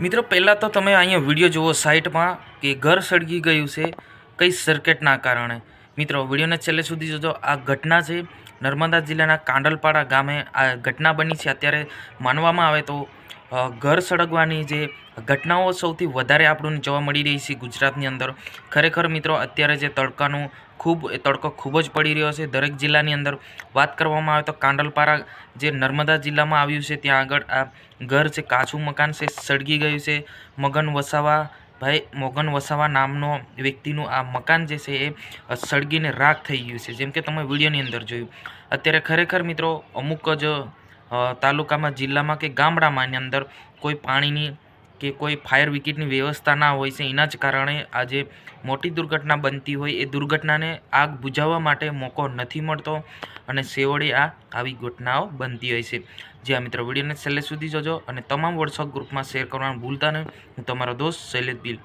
મિત્રો, પહેલાં તો તમે અહીંયા વીડિયો જુઓ સાઇટમાં કે ઘર સળગી ગયું છે, કઈ સર્કિટના કારણે. મિત્રો, વિડીયોને છેલ્લે સુધી જોજો. આ ઘટના છે નર્મદા જિલ્લાના કાંડલપાડા ગામે આ ઘટના બની છે. અત્યારે માનવામાં આવે તો ઘર સળગવાની જે ઘટનાઓ સૌથી વધારે આપણને જોવા મળી રહી છે ગુજરાતની અંદર. ખરેખર મિત્રો, અત્યારે જે તડકાનું ખૂબ, એ તડકો ખૂબ જ પડી રહ્યો છે. દરેક જિલ્લાની અંદર વાત કરવામાં આવે તો કાંડલપારા જે નર્મદા જિલ્લામાં આવ્યું છે, ત્યાં આગળ આ ઘર છે, કાચું મકાન છે, સળગી ગયું છે. મગન વસાવા ભાઈ, મોગન વસાવા નામનો વ્યક્તિનું આ મકાન જે છે એ સળગીને રાખ થઈ ગયું છે. જેમ કે તમે વિડીયોની અંદર જોયું. અત્યારે ખરેખર મિત્રો અમુક જ તાલુકામાં, જિલ્લામાં કે ગામડામાંની અંદર કોઈ પાણીની કે કોઈ ફાયર વિકેટની વ્યવસ્થા ના હોય છે, એના જ કારણે આજે મોટી દુર્ઘટના બનતી હોય, એ દુર્ઘટનાને આગ બુઝાવવા માટે મોકો નથી મળતો અને સેવડે આ આવી ઘટનાઓ બનતી હોય છે. જ્યાં મિત્રો વિડીયોને છેલ્લે સુધી જોજો અને તમામ વોટ્સઅપ ગ્રુપમાં શેર કરવાનું ભૂલતા નહીં. હું તમારો દોસ્ત શૈલેષ બિલ.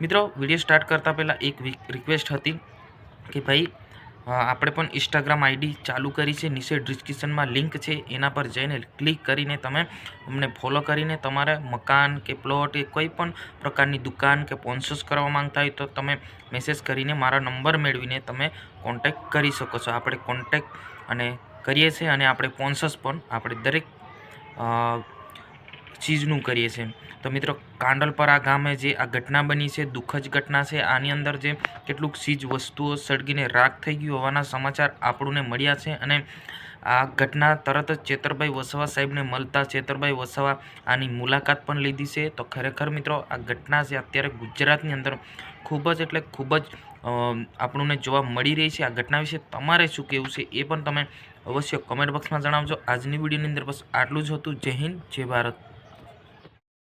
મિત્રો, વીડિયો સ્ટાર્ટ કરતાં પહેલાં એક રિક્વેસ્ટ હતી કે ભાઈ આપણે પણ ઇન્સ્ટાગ્રામ આઈડી ચાલુ કરી છે. નીચે ડિસ્ક્રિપ્શનમાં લિંક છે. એના પર જઈને ક્લિક કરીને તમે અમને ફોલો કરીને તમારે મકાન કે પ્લોટ કે કોઈ પણ પ્રકારની દુકાન કે સ્પોન્સર્સ કરવા માંગતા હોય તો તમે મેસેજ કરીને મારા નંબર મેળવીને તમે કોન્ટેક કરી શકો છો. આપણે કોન્ટેક અને કરીએ છીએ અને આપણે સ્પોન્સર્સ પણ આપણે દરેક ચીજનું કરીએ છીએ. તો મિત્રો, કાંડલપરા ગામે જે આ ઘટના બની છે, દુઃખદ ઘટના છે, આની અંદર જે કેટલુંક ચીજ વસ્તુઓ સળગીને રાખ થઈ ગયું હોવાના સમાચાર આપણને મળ્યા છે અને આ ઘટના તરત જ ચેતરભાઈ વસાવા સાહેબને મળતા ચેતરભાઈ વસાવા આની મુલાકાત પણ લીધી છે. તો ખરેખર મિત્રો, આ ઘટના છે અત્યારે ગુજરાતની અંદર ખૂબ જ એટલે ખૂબ જ આપણને જોવા મળી રહી છે. આ ઘટના વિશે તમારે શું કહેવું છે એ પણ તમે અવશ્ય કમેન્ટ બોક્સમાં જણાવજો. આજની વિડીયોની અંદર બસ આટલું જ હતું. જય હિન્દ, જય ભારત.